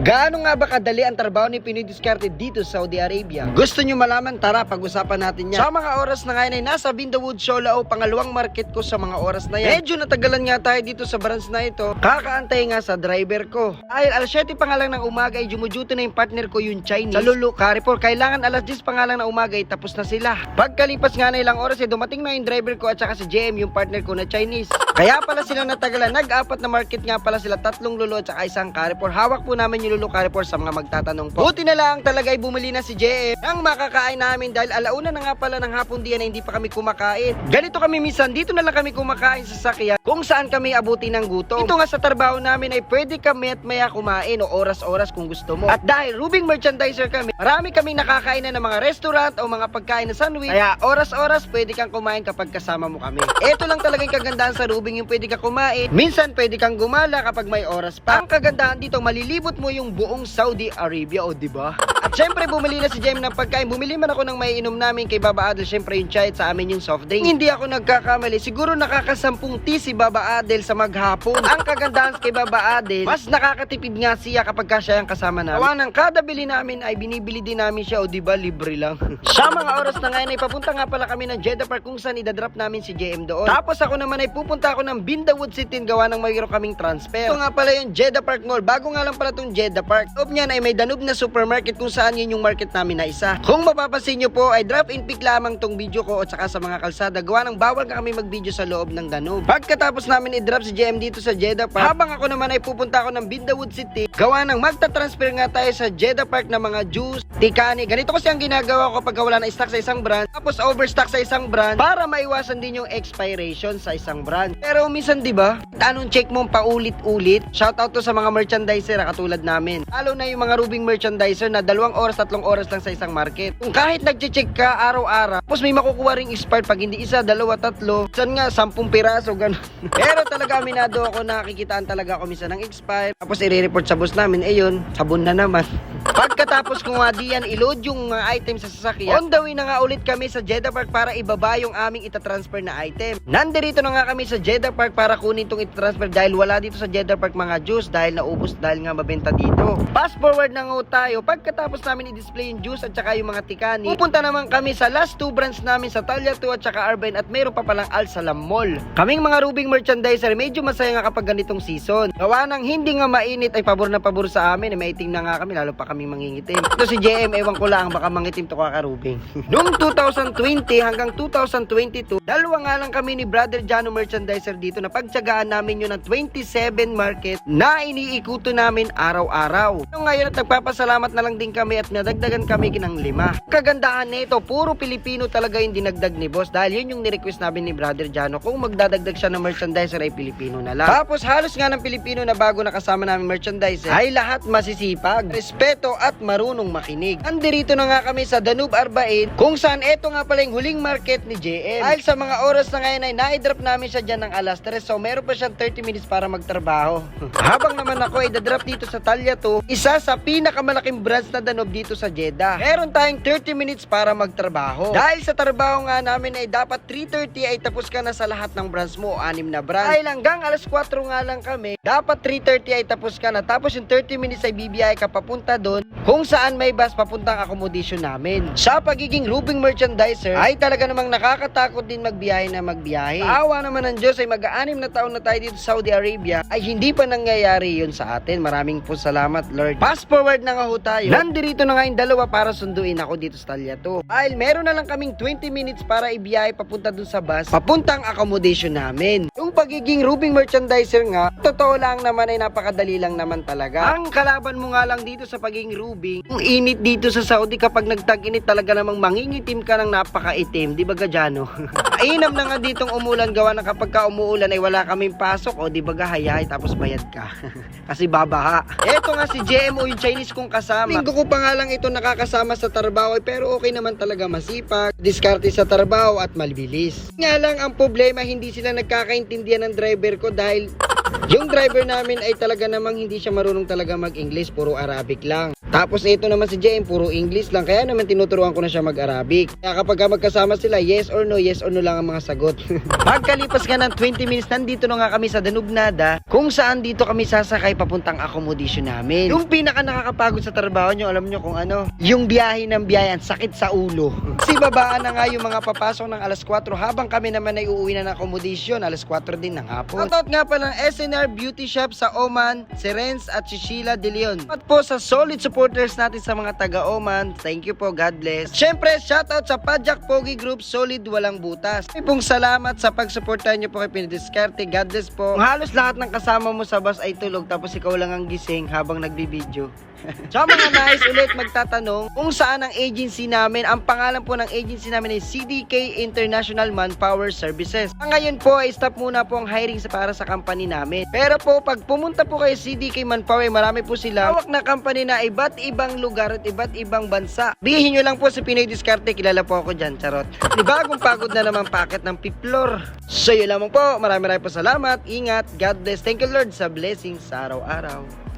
Gaano nga ba kadali ang trabaho ni Pinoy Diskarte dito sa Saudi Arabia? Gusto nyo malaman? Tara, pag-usapan natin yan. Sa mga oras na ngayon ay nasa Bindawood Sholao, pangalawang market ko sa mga oras na yan. Medyo natagalan nga tayo dito sa branch na ito. Kakaantay nga sa driver ko. Dahil alas 7 pa nga lang ng umaga ay jumuduty na yung partner ko yung Chinese. Sa Lulu Carrefour, kailangan alas 10 pa nga lang ng umaga ay tapos na sila. Pagkalipas nga na ilang oras ay dumating na yung driver ko at saka si JM yung partner ko na Chinese. Kaya pala sila natagalan. Nag-apat na market nga pala sila, tatlong Lulu at saka isang Carrefour. Hawak po namin yung Lulu Carrefour sa mga magtatanong po. Buti na lang talaga ay bumili na si JM ang makakain namin dahil alauna na nga pala ng hapon diyan na hindi pa kami kumakain. Ganito kami minsan, dito na lang kami kumakain sa sakya kung saan kami abuti ng gutom. Ito nga sa trabaho namin ay pwede kami at maya kumain o oras-oras kung gusto mo. At dahil Rubing merchandiser kami, marami kami nakakain na ng mga restaurant o mga pagkain na sandwich. Kaya oras-oras pwede kang kumain kapag kasama mo kami. Ito lang talaga yung kagandahan sa Rubing yung pwede ka kumain. Minsan pwede kang gumala kapag may oras pa. Ang kagandahan dito, malilibot mo yung buong Saudi Arabia o di ba? At syempre bumili na si Jem ng pagkain. Bumili man ako ng may inom namin kay Baba Adel. Syempre yung chai at sa amin yung soft drink. Hindi ako nagkakamali. Siguro nakakasampung tea si Baba Adel sa maghapon. Ang kagandahan kay Baba Adel, mas nakakatipid nga siya kapag ka siya yung kasama namin. Gawa ng kada bili namin ay binibili din namin siya o di ba libre lang. sa mga oras na ngayon ay papunta nga pala kami ng Jeddah Park kung saan idadrop namin si JM doon. Tapos ako naman ay pupunta ako ng Bindawood City gawa ng mayroon kaming transfer. Ito nga pala yung Jeddah Park Mall. Bago nga lang pala tong Jeddah Park. Loob niyan ay may Danube na supermarket kung saan yun yung market namin na isa. Kung mapapansin nyo po ay drop in pic lamang tong video ko at saka sa mga kalsada. Gawa ng bawal ka kami mag-video sa loob ng Danube. Pagkatapos namin i-drop si JM dito sa Jeddah Park, habang ako naman ay pupunta ako ng Bindawood City, gawa ng magta-transfer nga tayo sa Jeddah Park ng mga juice, tikani. Ganito kasi ang ginagawa ko pag wala na stock sa isang brand, tapos overstock sa isang brand para maiwasan din yung expiration sa isang brand. Pero minsan 'di ba? Anong check mo paulit-ulit? Shoutout to sa mga merchandiser katulad namin. Lalo na yung mga Rubing merchandiser na dalawang oras, tatlong oras lang sa isang market. Kung kahit nagche-check ka araw-araw, tapos may makukuha ring expired pag hindi isa, dalawa, tatlo, saan nga, sampung piraso, ganun. Pero talaga aminado ako, nakikitaan talaga ako minsan ng expired. Tapos i-report sa boss namin, eh sabon na naman. Pagkatapos ko nga diyan, i-load yung mga item sa sasakyan. On the way na nga ulit kami sa Jeddah Park para ibaba yung aming itatransfer na item. Nandirito na nga kami sa Jeddah Park para kunin tong itatransfer dahil wala dito sa Jeddah Park mga juice dahil naubos dahil nga mabenta dito. Fast forward na nga tayo. Pagkatapos namin i-display yung juice at saka yung mga tikani, pupunta naman kami sa last two branch namin sa Talya 2 at saka Arben at mayroon pa palang Al Salam Mall. Kaming mga Rubing merchandiser, medyo masaya nga kapag ganitong season. Gawa ng hindi nga mainit ay pabor na pabor sa amin. Maitim na nga kami, lalo pa kaming mangingitim. Ito si JM, ewan ko lang, baka mangitim to kakarubing. Noong 2020 hanggang 2022, dalawa nga lang kami ni Brother Jano merchandiser dito na pagtsagaan namin yun ng 27 market na iniikuto namin araw-araw. So ngayon at nagpapasalamat na lang din kami at nadagdagan kami ng lima. Kagandahan nito, puro Pilipino talaga yung dinagdag ni boss dahil yun yung nirequest namin ni Brother Jano kung magdadagdag siya ng merchandiser ay Pilipino na lang. Tapos halos nga ng Pilipino na bago nakasama namin merchandiser ay lahat masisipag, respeto at marunong makinig. Andirito na nga kami sa Danube Arbain kung saan eto nga pala yung huling market ni JM. Dahil sa mga oras na ngayon ay na-drop namin siya dyan ng alas 3 so meron pa siyang 30 minutes para magtrabaho. Habang naman ako ay dadrop dito sa Talya 2, isa sa pinakamalaking branch na Danube dito sa Jeddah. Meron tayong 30 minutes para magtrabaho. Dahil sa trabaho nga namin ay dapat 3.30 ay tapos ka na sa lahat ng branch mo, anim na branch. Dahil hanggang alas 4 nga lang kami, dapat 3.30 ay tapos ka na. Tapos yung 30 minutes ay bibiyay ka papunta doon kung saan may bus papuntang accommodation namin. Sa pagiging Rubing merchandiser ay talaga namang nakakatakot din magbiyahe na magbiyahe. Awa naman ng Diyos ay mag-aanim na taon na tayo dito sa Saudi Arabia ay hindi pa nangyayari yun sa atin. Maraming po salamat Lord. Fast forward na nga ho tayo. Nandirito na nga yung dalawa para sunduin ako dito sa Talya 2. Dahil meron na lang kaming 20 minutes para ibiyahe papunta dun sa bus papuntang accommodation namin. Yung pagiging Rubing merchandiser nga, totoo lang naman ay napakadali lang naman talaga. Ang kalaban mo nga lang dito sa pagiging Rubing, yung init dito sa Saudi kapag nagtag-init talaga namang mangingitim ka ng napakaitim, di ba gadyano? Ainam na nga ditong umulan gawa na kapag ka umuulan ay wala kaming pasok o di ba hayay tapos bayad ka. Kasi babaha. Eto nga si JMO yung Chinese kong kasama. Linggo ko pa nga lang ito nakakasama sa trabaho eh, pero okay naman talaga masipag, diskarte sa trabaho at malibilis. Nga lang ang problema hindi sila nagkakaintindihan ng driver ko dahil yung driver namin ay talaga namang hindi siya marunong talaga mag-English, puro Arabic lang. Tapos ito naman si JM, puro English lang. Kaya naman tinuturuan ko na siya mag-Arabic. Kaya kapag ka magkasama sila, yes or no, yes or no lang ang mga sagot. Pagkalipas nga ng 20 minutes, nandito na nga kami sa Danubnada, kung saan dito kami sasakay papuntang accommodation namin. Yung pinaka nakakapagod sa trabaho nyo, alam nyo kung ano? Yung biyahe ng biyahe, sakit sa ulo. Kasi babaan na nga yung mga papasok ng alas 4 habang kami naman ay uuwi na ng accommodation, alas 4 din ng hapon. Shoutout nga pala ng SNR Beauty Shop sa Oman, si at si Sheila De Leon. At po sa solid supporters natin sa mga taga Oman, thank you po, God bless. At syempre, shoutout sa Pajak Pogi Group, solid walang butas. May pong salamat sa pagsuportahan nyo po kay Pinidiskarte, God bless po. Kung halos lahat ng kasama mo sa bus ay tulog tapos ikaw lang ang gising habang nagbibideo. Sa mga nais ulit magtatanong kung saan ang agency namin, ang pangalan po ng agency namin ay CDK International Manpower Services. Ang ngayon po ay stop muna po ang hiring sa para sa company namin. Pero po pag pumunta po kayo CDK Manpower, marami po sila hawak na company na iba't ibang lugar at iba't ibang bansa. Bihin nyo lang po sa Pinoy Discarte, kilala po ako dyan, charot. Di bagong pagod na naman packet ng piplor. So yun lamang po, marami marami po salamat, ingat, God bless, thank you Lord sa blessings sa araw-araw.